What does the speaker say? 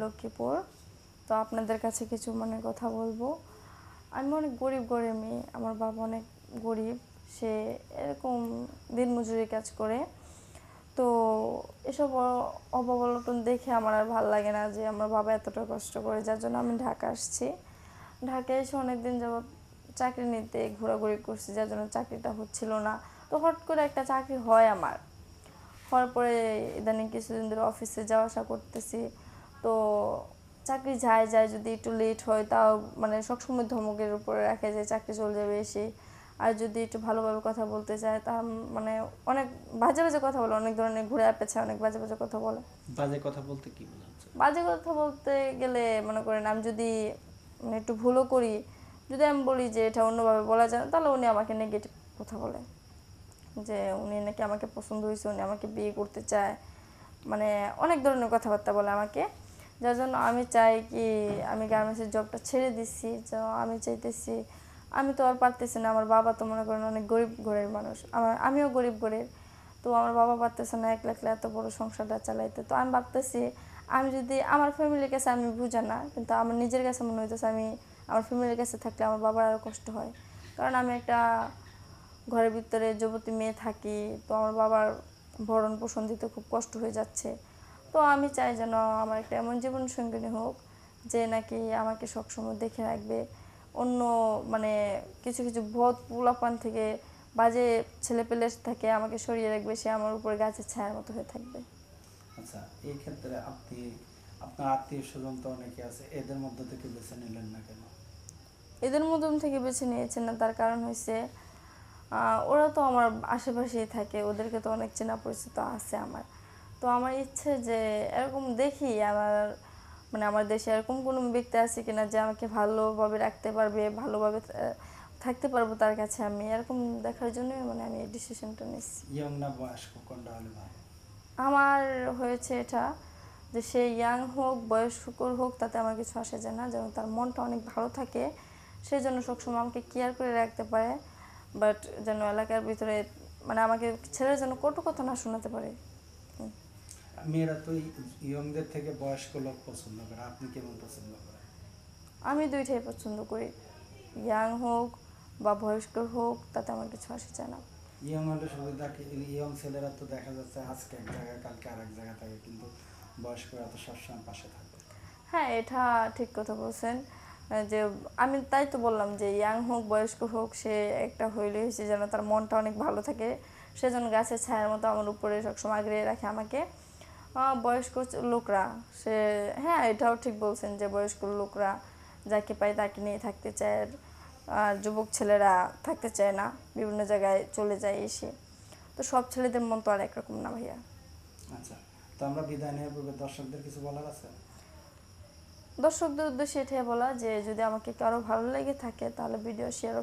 লক্ষ্মীপুর। তো আপনাদের কাছে কিছু মানে কথা বলব। আমি অনেক গরিব গরিব মেয়ে। আমার বাবা অনেক গরিব। সে এরকম দিনমজুরি কাজ করে। তো এসব অ- অভাব অনটন দেখে আমার আর ভালো লাগে না যে আমার বাবা এতটা কষ্ট করে। যার জন্য আমি ঢাকা আসছি। ঢাকায় এসে অনেকদিন যাবত চাকরি নিতে ঘোরাঘুরি করছি, যার জন্য চাকরিটা হচ্ছিল না। তো হট করে একটা চাকরি হয় আমার। হওয়ার পরে ইদানিং কিছুদিন ধরে অফিসে যাওয়া আসা করতেছি। তো চাকরি যায় যায় যদি একটু লেট হয় তাও মানে সবসময় ধমকের উপরে রাখে যে চাকরি চলে যাবে এসে। আর যদি একটু ভালোভাবে কথা বলতে চায় তা মানে অনেক বাজে বাজে কথা বলে অনেক ধরনের ঘুরে পেছে অনেক বাজে বাজে কথা বলে। বাজে কথা বলতে কি বোঝাচ্ছে বাজে কথা বলতে গেলে মনে করেন আমি যদি মানে একটু ভুলও করি যদি আমি বলি যে এটা অন্যভাবে বলা যায় না, তাহলে উনি আমাকে নেগেটিভ কথা বলে। যে উনি নাকি আমাকে পছন্দ হয়েছে উনি আমাকে বিয়ে করতে চায়। মানে অনেক ধরনের কথাবার্তা বলে আমাকে। যার জন্য আমি চাই কি আমি গার্মেন্টসের জবটা ছেড়ে দিচ্ছি তো আমি চাইতেছি, আমি তো আর পারতেছি না, আমার বাবা তো মনে করেন অনেক গরিব ঘরের মানুষ, আমার, আমিও গরিব ঘরের, তো আমার বাবা পারতেছে না এক লাখ এত বড় সংসারটা চালাইতে, তো আমি ভাবতেছি, আমি যদি আমার ফ্যামিলির কাছে আমি বুঝা না, কিন্তু আমার নিজের কাছে মনে হইতেছে আমি আমার ফ্যামিলির কাছে থাকলে আমার বাবার আরও কষ্ট হয়, কারণ আমি একটা ঘরের ভিতরে যুবতী মেয়ে থাকি, তো আমার বাবার ভরণ পোষণ দিতে খুব কষ্ট হয়ে যাচ্ছে তো আমি চাই যেন আমার একটা এমন জীবন সঙ্গিনী হোক যে নাকি আমাকে সবসময় দেখে রাখবে। অন্য মানে কিছু কিছু ভোট পোলাপান থেকে বাজে ছেলেপেলে থেকে আমাকে সরিয়ে রাখবে সে আমার উপরে গাছের ছায়ার মতো হয়ে থাকবে। আচ্ছা এই ক্ষেত্রে আপনি আপনার আত্মীয় স্বজন তো অনেকে আছে এদের মধ্যে থেকে বেছে নিলেন না কেন? এদের মধ্যম থেকে বেছে নিয়েছেন না তার কারণ হয়েছে ওরা তো আমার আশেপাশেই থাকে ওদেরকে তো অনেক চেনা পরিচিত আছে আমার। তো আমার ইচ্ছে যে এরকম দেখি আমার মানে আমার দেশে এরকম কোনো ব্যক্তি আছে কিনা যে আমাকে ভালোভাবে রাখতে পারবে ভালোভাবে থাকতে পারব তার কাছে আমি। এরকম দেখার জন্যই মানে আমি এই ডিসিশনটা নিচ্ছি ইয়ং না বয়স্ক কোনটা হলে ভালো? আমার হয়েছে এটা যে সে ইয়াং হোক বয়স্কর হোক তাতে আমার কিছু আসে যায় না। যেন তার মনটা অনেক ভালো থাকে সেই জন্য সবসময় আমাকে কেয়ার করে রাখতে পারে। বাট যেন এলাকার ভিতরে মানে আমাকে ছেলের জন্য কটু কথা না শোনাতে পারে। মেয়েরা তো ইয়ংদের থেকে বয়স্ক লোক পছন্দ করে। আপনি কেমন পছন্দ করেন? আমি দুইটাই পছন্দ করি। ইয়াং হোক বা বয়স্ক হোক তাতে আমার কিছু আসে যায় না। ইয়ং হলে সুবিধা কি ইয়ং ছেলেরা তো দেখা যাচ্ছে আজকে এক জায়গায় কালকে আর এক জায়গায় থাকে কিন্তু বয়স্করা তো সবসময় পাশে থাকে। হ্যাঁ এটা ঠিক কথা বলছেন। যে আমি তাই তো বললাম যে ইয়াং হোক বয়স্ক হোক সে একটা হইলে হয়েছে যেন তার মনটা অনেক ভালো থাকে। সেজন্য গাছের ছায়ার মতো আমার উপরে সবসময় আগড়ে রাখে আমাকে। বয়স্ক লোকরা সে হ্যাঁ এটাও ঠিক বলছেন যে বয়স্ক লোকরা যাকে পায় তাকে নিয়ে থাকতে চায় আর- যুবক ছেলেরা থাকতে চায় না বিভিন্ন জায়গায় চলে যায় এসে। তো সব ছেলেদের মন তো আর একরকম না ভাইয়া। আচ্ছা তো আমরা বিদায় নেওয়ার পূর্বে দর্শকদের কিছু বলার আছে? দর্শকদের উদ্দেশ্যে এটাই বলা যে যদি আমাকে কারও ভালো লেগে থাকে তাহলে ভিডিও শেয়ার